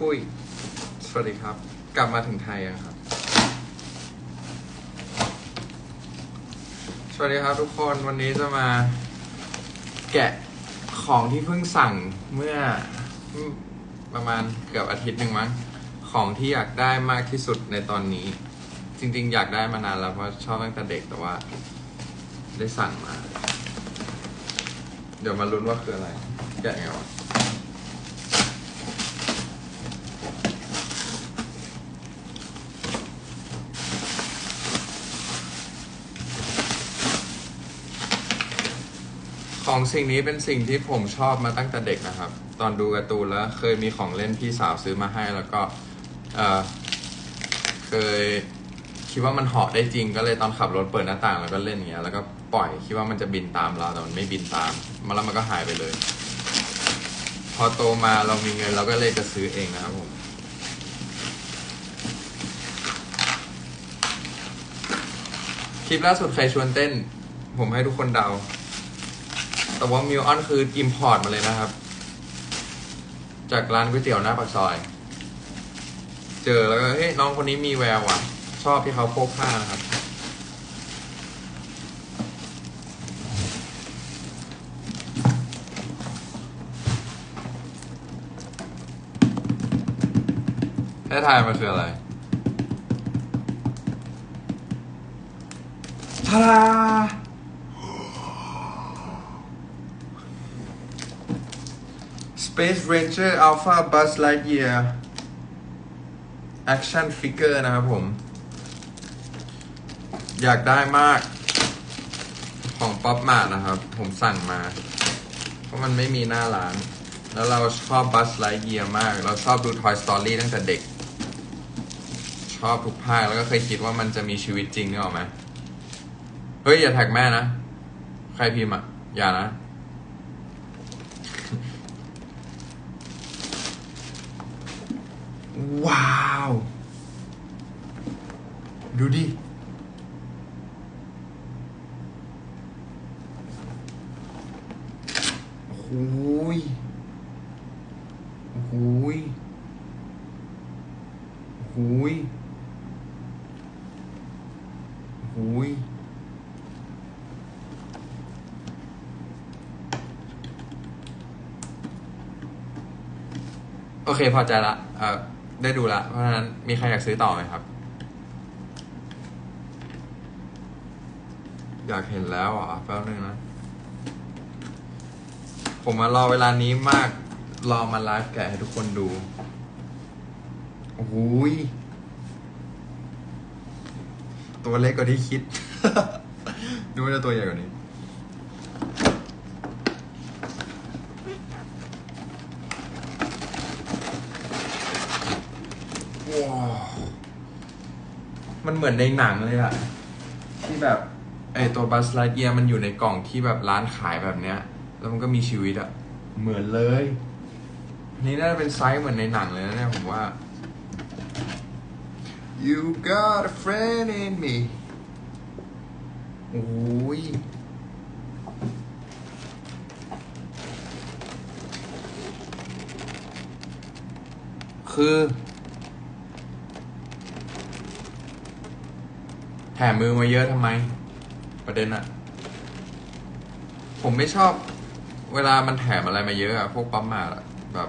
ปุ้ย สวัสดีครับ กลับมาถึงไทยยังครับ สวัสดีครับทุกคน วันนี้จะมาแกะของที่เพิ่งสั่งเมื่อประมาณเกือบอาทิตย์หนึ่งมั้ง ของที่อยากได้มากที่สุดในตอนนี้ จริงๆ อยากได้มานานแล้วเพราะชอบตั้งแต่เด็กแต่ว่า ได้สั่งมา เดี๋ยวมาลุ้นว่าคืออะไรแกะยังไงวะ องสิ่งนี้เป็นสิ่งที่ผมชอบมาตั้งแต่เด็กนะครับ ตอนดูการ์ตูนแล้วเคยมีของเล่นพี่สาวซื้อมาให้แล้วก็เออเคยคิดว่ามันเหาะได้จริงก็เลยตอนขับรถเปิดหน้าต่างแล้วก็เล่นอย่างเงี้ยแล้วก็ปล่อยคิดว่ามันจะบินตามเราแต่มันไม่บินตามมาแล้วมันก็หายไปเลย พอโตมาเรามีเงินเราก็เลยจะซื้อเองนะครับผมคลิปล่าสุดใครชวนเต้น ผมให้ทุกคนเดา แต่ว่ามิวออนคืออิมพอร์ตมาเลยนะครับ จากร้านก๋วยเตี๋ยวหน้าปากซอย เจอแล้วก็เฮ้ยน้องคนนี้มีแววว่ะ ชอบที่เขาโพกผ้านะครับให้ทายมันคืออะไรทาดา Space Ranger Alpha Buzz Lightyear Action Figure นะครับผม อยากได้มากของป๊อปมานะครับ ผมสั่งมา เพราะมันไม่มีหน้าร้าน แล้วเราชอบ Buzz Lightyear มาก เราชอบดู Toy Story ตั้งแต่เด็ก ชอบทุกภาค แล้วก็เคยคิดว่ามันจะมีชีวิตจริงนึกออกไหมเฮ้ย อย่าแท็กแม่นะ ใครพิมพ์อะ อย่านะ ว้าว ดูดิ โอ้ย โอ้ย โอ้ย โอ้ยโอเค พอใจละ เออ ได้ดูละเพราะฉะนั้นมีใครอยากซื้อต่อไหมครับ อยากเห็นแล้วอะแป๊บนึงนะ ผมมารอเวลานี้มากรอมาไลฟ์แกะให้ทุกคนดูโอ้ยตัวเล็กกว่าที่คิดนึกว่าจะตัวใหญ่กว่านี้ ว้าว มันเหมือนในหนังเลยอะที่แบบไอตัวบัสไลเอียมันอยู่ในกล่องที่แบบร้านขายแบบเนี้ย แล้วมันก็มีชีวิตอะเหมือนเลย นี่น่าจะเป็นไซส์เหมือนในหนังเลยนะเนี่ยผมว่า You got a friend in me โอ้ยคือ แถมมือมาเยอะทำไม ประเด็นอะผมไม่ชอบ เวลามันแถมอะไรมาเยอะอะพวกปั๊มมาอะแบบ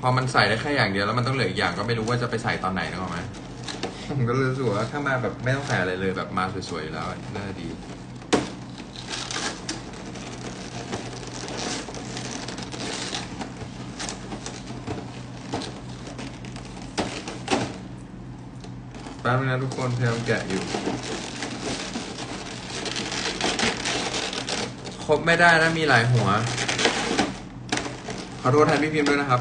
พอมันใส่ได้แค่อย่างเดียวแล้วมันต้องเหลืออีกอย่างก็ไม่รู้ว่าจะไปใส่ตอนไหนนึกออกไหมผมก็รู้สึกว่าถ้ามาแบบไม่ต้องใส่อะไรเลยแบบมาสวยๆแล้วน่าจะดี แป๊บนึงนะทุกคนพยายามแกะอยู่ ครบไม่ได้นะมีหลายหัว ขอโทษแทนพี่พิมพ์ด้วยนะครับ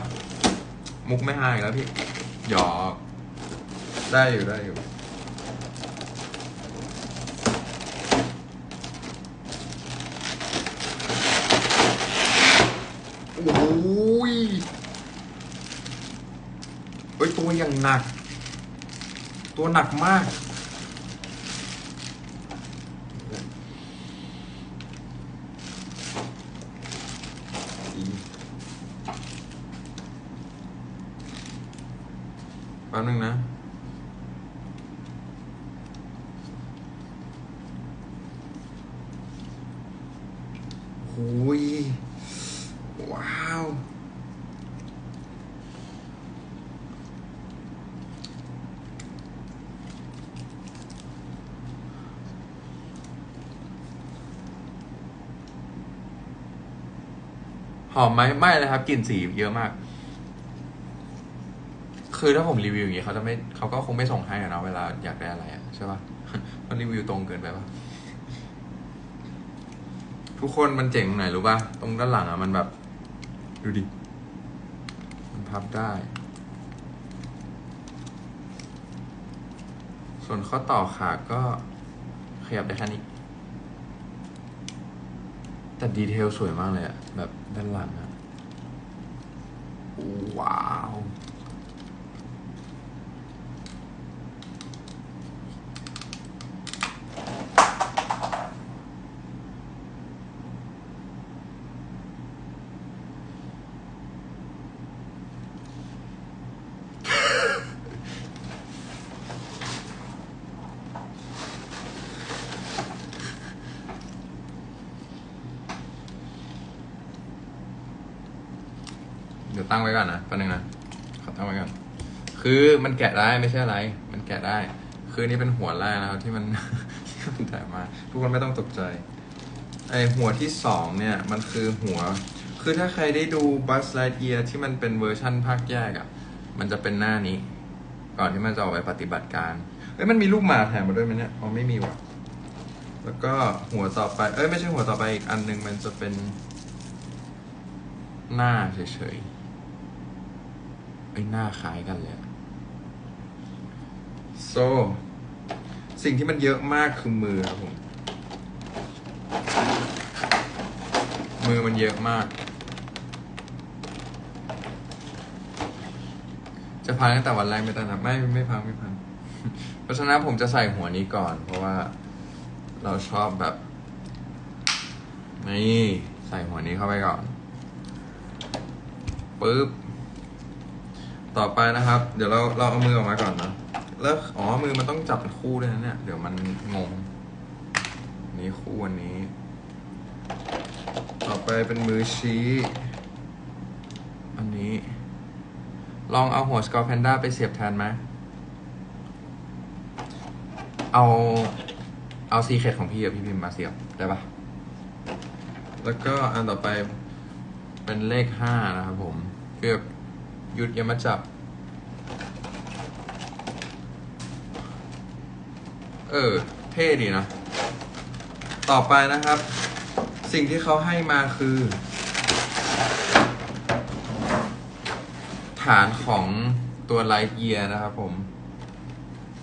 มุกไม่หายแล้วพี่ หยอก ได้อยู่ได้อยู่โอ้ยเฮ้ยตัวอย่างหนักัวหนักมาก แป๊บนึงนะ มไหมไม่เลยครับ กลิ่นสีเยอะมาก คือถ้าผมรีวิวอย่างงี้เขาจะไม่เขาก็คงไม่ส่งให้เนาะเวลาอยากได้อะไรอะใช่ปะมันรีวิวตรงเกินไปปะทุกคนมันเจ๋งตรงไหนรู้ปะตรงด้านหลังอะมันแบบ ดูดิ มันพับได้ ส่วนข้อต่อขาก็ขยับได้แค่นี้แต่ดีเทลสวยมากเลยอะแบบด้านหลังอะ ว้ ดี๋ยวตั้งไว้ก่อนนะแป๊บนึงนะขอตั้งไว้ก่อนคือมันแกะได้ไม่ใช่อะไร มันแกะได้ คือนี่เป็นหัวแรกนะครับที่มันที่มันแตกมา ทุกคนไม่ต้องตกใจไอหัวที่สองเนี่ยมันคือหัว คือถ้าใครได้ดู Buzz Lightyear ที่มันเป็นเวอร์ชั่นภาคแยกอะ่ะ มันจะเป็นหน้านี้ ก่อนที่มันจะออกไปปฏิบัติการเอ้ยมันมีลูกหมาแถมมาด้วยไหมเนี่ยอ๋อไม่มีว่ะแล้วก็หัวต่อไป เอ้ยไม่ใช่หัวต่อไปอีกอันหนึงมันจะเป็นหน้าเฉยๆ ไอ้หน้าคล้ายกันเลย so สิ่งที่มันเยอะมากคือมือครับผม มือมันเยอะมาก จะพังตั้งแต่วันแรกไม่ตั้งนะไม่ไม่พังไม่พัง เพราะฉะนั้นผมจะใส่หัวนี้ก่อน เพราะว่าเราชอบแบบ นี่ ใส่หัวนี้เข้าไปก่อนปึ๊บ ต่อไปนะครับ เดี๋ยวเราเราเอามือออกมาก่อนนะแล้วอ๋อมือมันต้องจับเป็นคู่ด้วยนะเนี่ย เดี๋ยวมันงง นี้คู่อันนี้ ต่อไปเป็นมือชี้ อันนี้ ลองเอาหัวสกอร์แพนด้าไปเสียบแทนไหมเอาเอาซีเคดของพี่กับพี่พิมพ์มาเสียบได้ปะแล้วก็อันต่อไปเป็นเลขห้านะครับผมเกือบ หยุดอย่ามาจับ เออ เท่ดีนะ ต่อไปนะครับ สิ่งที่เขาให้มาคือ ฐานของตัวไลท์เยียร์นะครับผม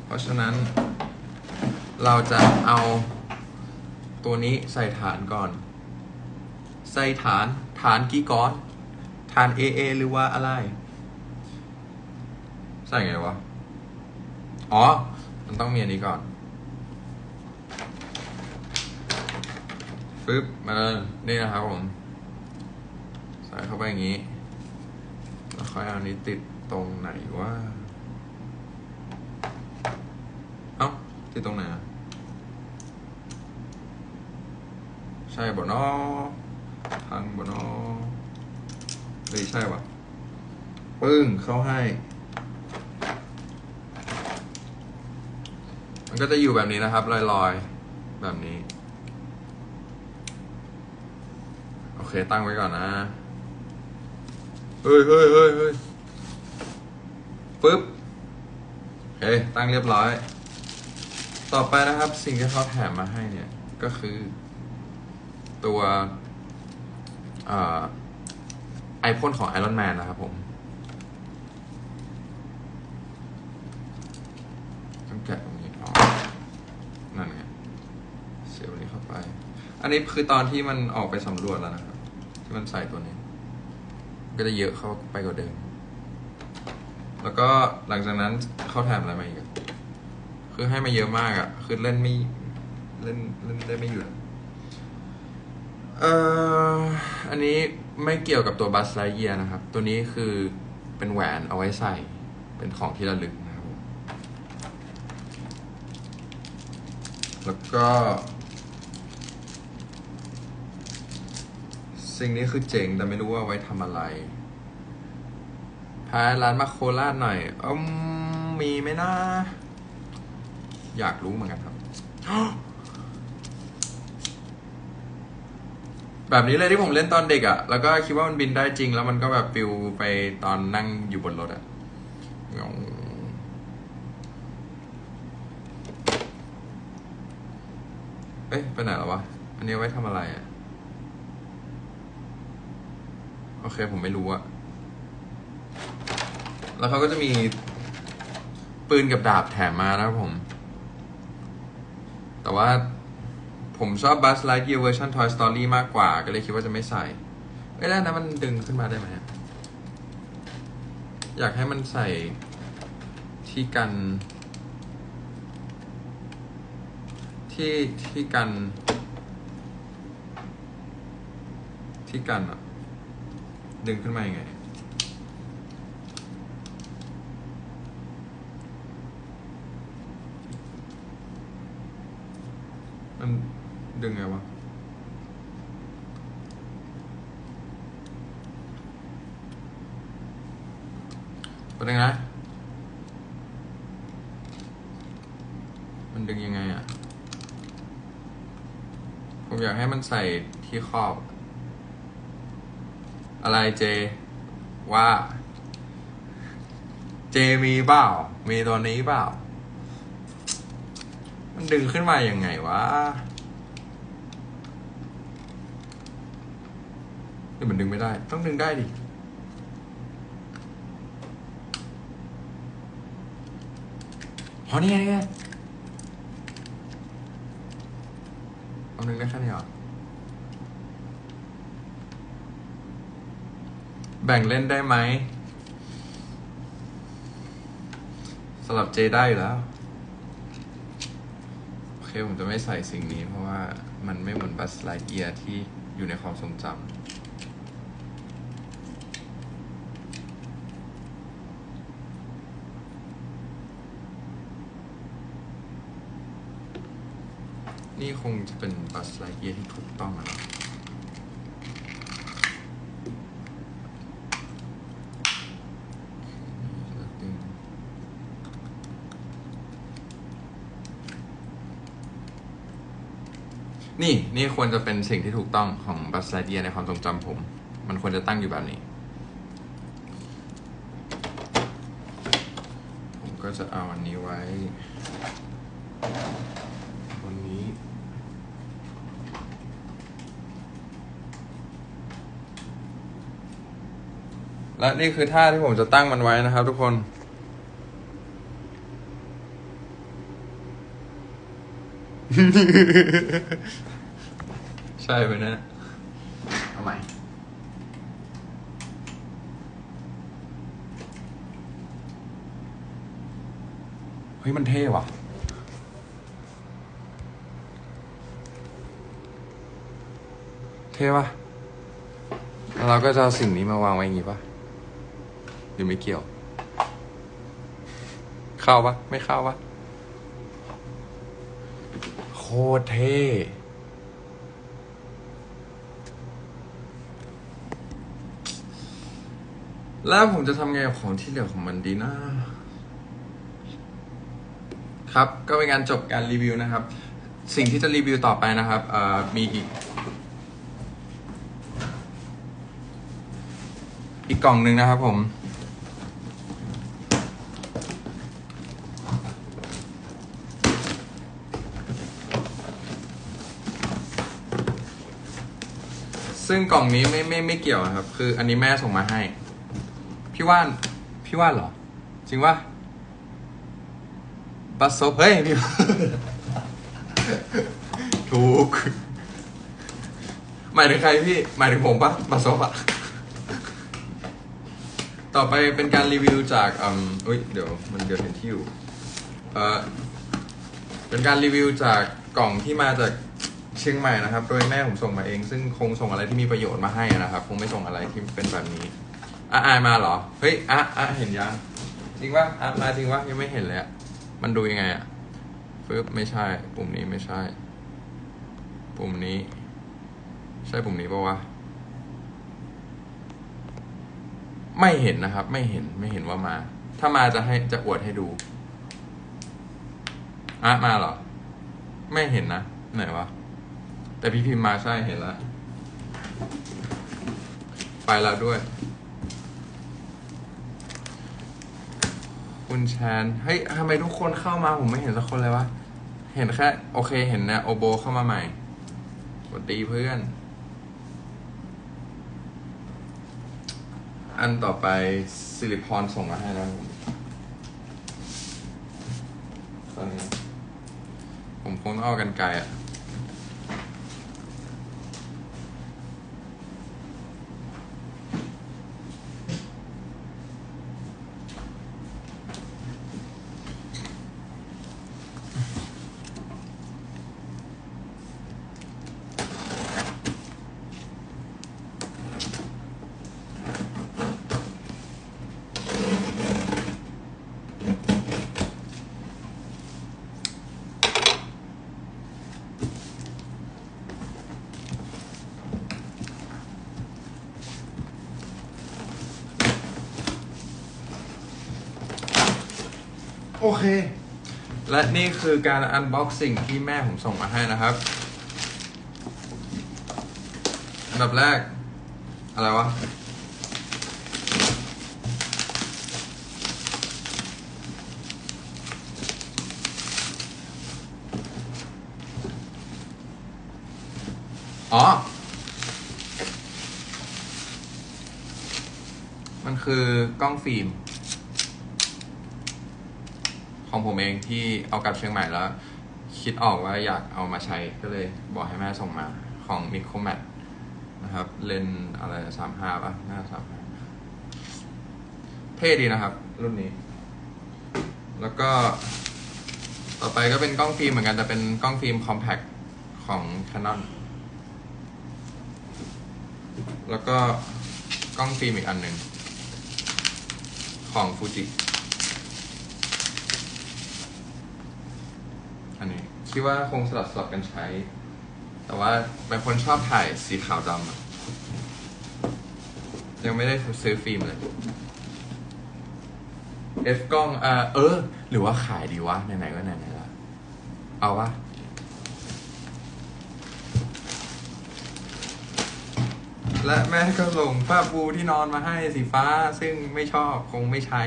เพราะฉะนั้น เราจะเอาตัวนี้ใส่ฐานก่อน ใส่ฐานฐานกี่ก้อน ฐาน AA หรือว่าอะไร ใส่ไงวะ อ๋อ มันต้องมีอันนี้ก่อนปึ๊บมาเลยนี่นะครับผม ใส่เข้าไปอย่างนี้ แล้วค่อยเอาอันนี้ติดตรงไหนวะ เอ้า ติดตรงไหนอะใช่บ่นอทางบ่นอเฮ้ยใช่วะปึ้งเข้าให้ มัน ก็จะอยู่แบบนี้นะครับ ลอยๆ แบบนี้ โอเค ตั้งไว้ก่อนนะเฮ้ยเฮ้ยเฮ้ยเฮ้ยปึ๊บโอเคตั้งเรียบร้อย ต่อไปนะครับ สิ่งที่เขาแถมมาให้เนี่ย ก็คือ ตัวไอพ่นของ Iron Man นนะครับผมต้องแกะออก อันนี้คือตอนที่มันออกไปสำรวจแล้วนะครับ ที่มันใส่ตัวนี้ ก็จะเยอะเข้าไปกว่าเดิม แล้วก็หลังจากนั้นเข้าแถมอะไรมาอีกคือให้มาเยอะมากอะ่ะ คือเล่นไม่เล่นเล่นได้ไม่หยุดเอ่ออันนี้ไม่เกี่ยวกับตัวบัสไลเยียนะครับ ตัวนี้คือเป็นแหวนเอาไว้ใส่ เป็นของที่ระลึกนะครับ แล้วก็ สิ่งนี้คือเจ๋งแต่ไม่รู้ว่าไว้ทำอะไร พาร้านมาโคราชหน่อยอืมมีไหมนะ อยากรู้เหมือนกันครับ แบบนี้เลยที่ผมเล่นตอนเด็กอะ่ะ แล้วก็คิดว่ามันบินได้จริง แล้วมันก็แบบปิวไปตอนนั่งอยู่บนรถอะ่ะเอ้ยไปไหนแล้ววะ อันนี้ไว้ทำอะไรอะ่ะ โอเคผมไม่รู้อะแล้วเขาก็จะมี ปืนกับดาบแถมมานะครับผม แต่ว่าผมชอบ Buzz Lightyear เวอร์ชัน Toy Story มากกว่า ก็เลยคิดว่าจะไม่ใส่เอ้ยแล้วนนั้นมันดึงขึ้นมาได้ไหมอยากให้มันใส่ที่กัน ที่ที่กัน ที่กันอะ ดึงขึ้นมายังไง มันดึงไงวะเป็นยังไงนะมันดึงยังไงอะ ผมอยากให้มันใส่ที่ครอบ อะไรเจ ว่า เจมีเปล่า มีตัวนี้เปล่า มันดึงขึ้นมาอย่างไงวะหรือมันดึงไม่ได้ ต้องดึงได้ดิพอนี่ไงนี่ไงเอาดึงได้แค่นี้เหรอ แบ่งเล่นได้ไหมสำหรับเจได้อยู่แล้ว โอเค ผมจะไม่ใส่สิ่งนี้เพราะว่ามันไม่เหมือนบัสไลเอียที่อยู่ในความทรงจำนี่คงจะเป็นบัสไลเอียที่ถูกต้องนะ นี่นี่ควรจะเป็นสิ่งที่ถูกต้องของบัสไลเอียในความทรงจำผม มันควรจะตั้งอยู่แบบนี้ ผมก็จะเอาอันนี้ไว้บนนี้ และนี่คือท่าที่ผมจะตั้งมันไว้นะครับทุกคน ใช่ไหมนะเอาใหม่เฮ้ยมันเท่ว่ะ เท่ป่ะแล้วเราก็จะเอาสิ่งนี้มาวางไว้อย่างงี้ป่ะหรือไม่เกี่ยว เข้าปะไม่เข้าปะโคตรเท่ แล้วผมจะทำไงกับของที่เหลือของมันดีนะครับ ก็เป็นการจบการรีวิวนะครับ สิ่งที่จะรีวิวต่อไปนะครับมีอีก อีกกล่องหนึ่งนะครับผมซึ่งกล่องนี้ไม่ไม่ไม่เกี่ยวนะครับ คืออันนี้แม่ส่งมาให้ พี่ว่าน พี่ว่านเหรอ จริงว่าบัสโซเฮ้ยพี่ถูก หมายถึงใครพี่ หมายถึงผมปะบัสโซบอะต่อไปเป็นการรีวิวจากอืมอุ้ยเดี๋ยวมันเดี๋ยวเห็นที่อยู่ เอ่อ เป็นการรีวิวจากกล่องที่มาจากเชียงใหม่นะครับ โดยแม่ผมส่งมาเอง ซึ่งคงส่งอะไรที่มีประโยชน์มาให้นะครับ คงไม่ส่งอะไรที่เป็นแบบนี้ อะอายมาเหรอ เฮ้ยอะอะเห็นยังจริงปะอะมาจริงปะยังไม่เห็นเลยอะมันดูยังไงอะปึ๊บไม่ใช่ ปุ่มนี้ไม่ใช่ ปุ่มนี้ ใช่ปุ่มนี้ปะวะไม่เห็นนะครับ ไม่เห็นไม่เห็นว่ามา ถ้ามาจะให้จะอวดให้ดูอะมาเหรอ ไม่เห็นนะไหนวะแต่พี่พิมพ์มาใช่เห็นแล้วไปแล้วด้วย คุณแชนเฮ้ยทำไมทุกคนเข้ามาผมไม่เห็นสักคนเลยวะ เห็นแค่ โอเคเห็นนะโอโบเข้ามาใหม่สวัสดีเพื่อน อันต่อไปสิริพรส่งมาให้แล้วผมตอนนี้ผมคงต้องเอากันไกลอะ เค และนี่คือการอันบ็อกสิ่งที่แม่ผมส่งมาให้นะครับ อันดับแรก อะไรวะ อ๋อ มันคือกล้องฟิล์ม ของผมเองที่เอากลับเชียงใหม่แล้ว คิดออกว่าอยากเอามาใช้ก็เลยบอกให้แม่ส่งมาของ m i c r o m a t นะครับ เลนอะไรสามห้าป่ะหน้าสามห้าเท่ดีนะครับ รุ่นนี้ แล้วก็ต่อไปก็เป็นกล้องฟิล์มเหมือนกันแต่เป็นกล้องฟิล์ม compact ของ Canon แล้วก็กล้องฟิล์มอีกอันหนึ่งของฟู อันนี้คิดว่าคงสลับสลับกันใช้ แต่ว่าเป็นคนชอบถ่ายสีขาวดำอะยังไม่ได้ซื้อฟิล์มเลย F กล้องอ่าเออ หรือว่าขายดีวะ ไหนๆก็ไหนๆละ เอาวะและแม่ก็ส่งผ้าปูที่นอนมาให้สีฟ้าซึ่งไม่ชอบคงไม่ใช้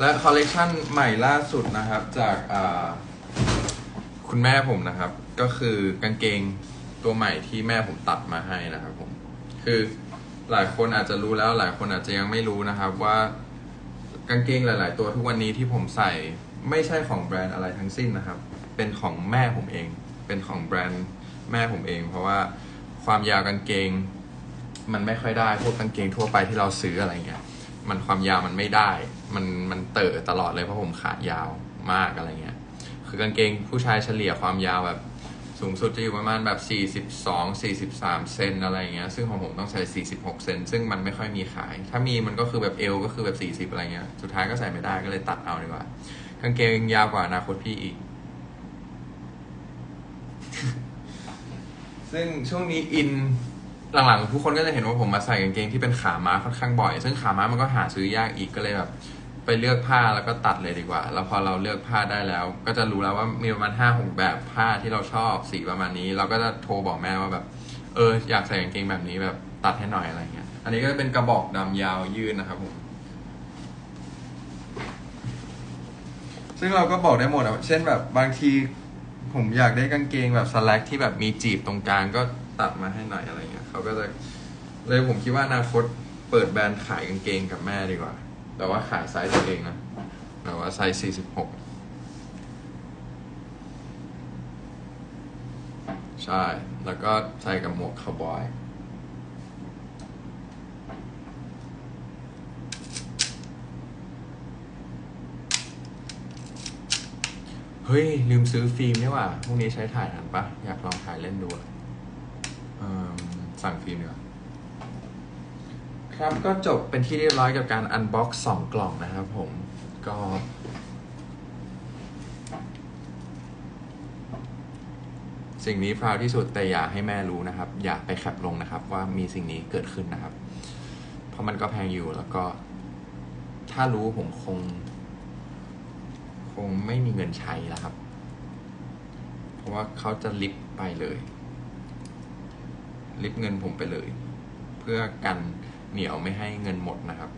และคอลเลกชันใหม่ล่าสุดนะครับ จากคุณแม่ผมนะครับ ก็คือกางเกงตัวใหม่ที่แม่ผมตัดมาให้นะครับผม คือหลายคนอาจจะรู้แล้วหลายคนอาจจะยังไม่รู้นะครับว่ากางเกงหลาย ๆ ตัวทุกวันนี้ที่ผมใส่ไม่ใช่ของแบรนด์อะไรทั้งสิ้นนะครับ เป็นของแม่ผมเอง เป็นของแบรนด์แม่ผมเอง เพราะว่าความยาวกางเกง มันไม่ค่อยได้พวกกางเกงทั่วไปที่เราซื้ออะไรเงี้ย มันความยาวมันไม่ได้ มันมันเต๋อตลอดเลยเพราะผมขายาวมากอะไรเงี้ย คือกางเกงผู้ชายเฉลี่ยความยาวแบบสูงสุดจะอยู่ประมาณแบบ 42 43 เซนอะไรเงี้ย ซึ่งของผมต้องใส่ 46 เซน ซึ่งมันไม่ค่อยมีขาย ถ้ามีมันก็คือแบบเอวก็คือแบบ 40 อะไรเงี้ย สุดท้ายก็ใส่ไม่ได้ก็เลยตัดเอาดีกว่ากางเกงยาวกว่าอนาคตพี่อีก ซึ่งช่วงนี้อิน หลังๆทุกคนก็จะเห็นว่าผมมาใส่กางเกงที่เป็นขาม้าค่อนข้างบ่อย ซึ่งขาม้ามันก็หาซื้อยากอีกก็เลยแบบ ไปเลือกผ้าแล้วก็ตัดเลยดีกว่า แล้วพอเราเลือกผ้าได้แล้ว ก็จะรู้แล้วว่ามีประมาณห้าหกแบบผ้าที่เราชอบสีประมาณนี้ เราก็จะโทรบอกแม่ว่าแบบ เออ อยากใส่กางเกงแบบนี้แบบตัดให้หน่อยอะไรเงี้ย อันนี้ก็เป็นกระบอกดำยาวยืดนะครับผมซึ่งเราก็บอกได้หมดอะเช่นแบบบางทีผมอยากได้กางเกงแบบสแลกที่แบบมีจีบตรงกลางก็ตัดมาให้หน่อยอะไรเงี้ย เขาก็จะเลยผมคิดว่าอนาคตเปิดแบรนด์ขายกางเกงกับแม่ดีกว่า แต่ว่าขายไซส์ตัวเองนะแต่ว่าไซส์46ใช่ แล้วก็ใส่กับหมวกคาวบอยเฮ้ย ลืมซื้อฟิล์มนี่ว่าพรุ่งนี้ใช้ถ่ายทันปะอยากลองถ่ายเล่นดูอะเอิ่ม สั่งฟิล์มดีกว่าครับก็จบเป็นที่เรียบร้อยกับการอันบ็อกซ์สองกล่องนะครับผมก็สิ่งนี้พราวที่สุดแต่อย่าให้แม่รู้นะครับ อย่าไปแคปลงนะครับ ว่ามีสิ่งนี้เกิดขึ้นนะครับ เพราะมันก็แพงอยู่แล้วก็ ถ้ารู้ผมคง คงไม่มีเงินใช้แล้วครับ เพราะว่าเขาจะลิฟไปเลย ลิฟเงินผมไปเลย เพื่อกันเหนียวไม่ให้เงินหมดนะครับ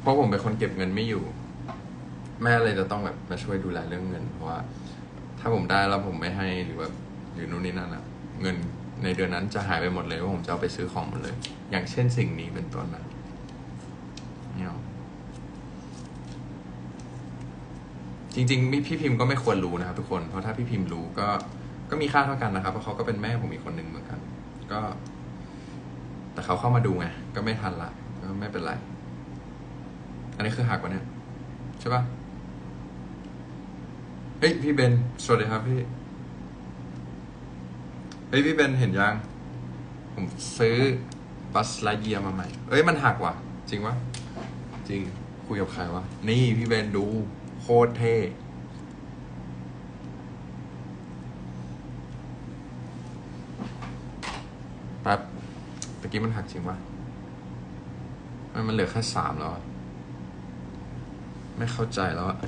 เพราะผมเป็นคนเก็บเงินไม่อยู่ แม่เลยจะต้องแบบมาช่วยดูแลเรื่องเงิน เพราะว่า ถ้าผมได้แล้วผมไม่ให้หรือว่าหรือนู่นนี่นั่นอะเงินในเดือนนั้นจะหายไปหมดเลยว่าผมจะเอาไปซื้อของหมดเลย อย่างเช่นสิ่งนี้เป็นต้นนะเนี่ย จริงๆพี่พิมพ์ก็ไม่ควรรู้นะครับทุกคน เพราะถ้าพี่พิมพ์รู้ก็ก็มีค่าเท่ากันนะครับ เพราะเขาก็เป็นแม่ผมอีกคนหนึ่งเหมือนกัน ก็ แต่เขาเข้ามาดูไงก็ไม่ทันละก็ไม่เป็นไร อันนี้คือหักวะเนี่ยใช่ปะเฮ้ยพี่เบนสวัสดีครับพี่เฮ้ยพี่เบนเห็นยัง ผมซื้อบัสไลเยียมาใหม่ เอ้ยมันหักว่ะ จริงวะจริงคุยกับใครวะนี่พี่เบนดู โคตรเท่แป๊บตะกี้มันหักจริงปะมันมันเหลือแค่สามแล้ว ไม่เข้าใจแล้วอะ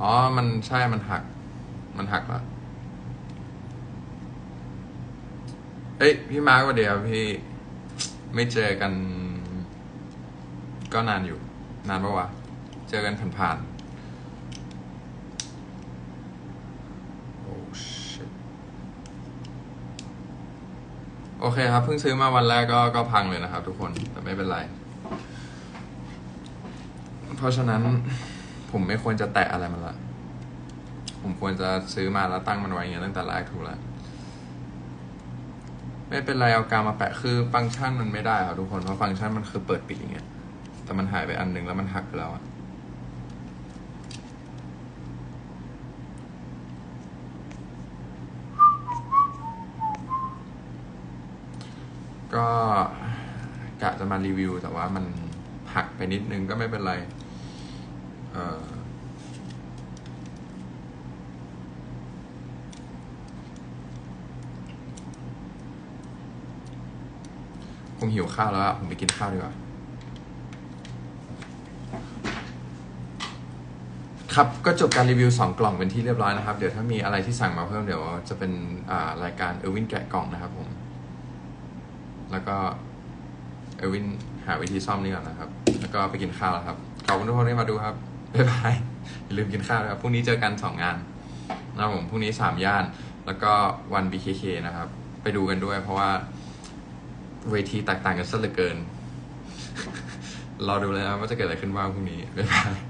อ๋อ มันใช่ มันหัก มันหักล้วเอ้ยพี่มาร์กว่าเดียวพี่ไม่เจอกัน ก็นานอยู่ นานปะวะ เจอกันผ่านๆโอ้โอเคครับ เพิ่งซื้อมาวันแรกก็ก็พังเลยนะครับทุกคนแต่ไม่เป็นไร เพราะฉะนั้นผมไม่ควรจะแตะอะไรมันละ ผมควรจะซื้อมาแล้วตั้งมันไว้อย่างเงี้ยตั้งแต่แรกถูกแล้ว ไม่เป็นไรเอากาวมาแปะคือฟังก์ชันมันไม่ได้ครับทุกคนเพราะฟังก์ชันมันคือเปิดปิดอย่างเงี้ย แต่มันหายไปอันหนึ่งแล้วมันหักไปแล้วอะก็กะจะมารีวิว แต่ว่ามันหักไปนิดนึงก็ไม่เป็นไร เอ่อ หิวข้าวแล้วอะผมไปกินข้าวดีกว่า ครับก็จบการรีวิว 2 กล่องเป็นที่เรียบร้อยนะครับ เดี๋ยวถ้ามีอะไรที่สั่งมาเพิ่มเดี๋ยวจะเป็นรายการเออร์วินแกะกล่องนะครับผม แล้วก็เออร์วินหาวิธีซ่อมนี่ก่อนนะครับ แล้วก็ไปกินข้าวแล้วครับ ขอบคุณทุกคนที่มาดูครับ บ๊ายบาย อย่าลืมกินข้าวนะครับ พรุ่งนี้เจอกัน 2 งานนะครับผม พรุ่งนี้ 3 ย่าน แล้วก็วัน BKK นะครับ ไปดูกันด้วยเพราะว่า เวทีแตกต่างกันซะเหลือเกิน รอดูเลยนะว่าจะเกิดอะไรขึ้นบ้างพรุ่งนี้บ๊ายบาย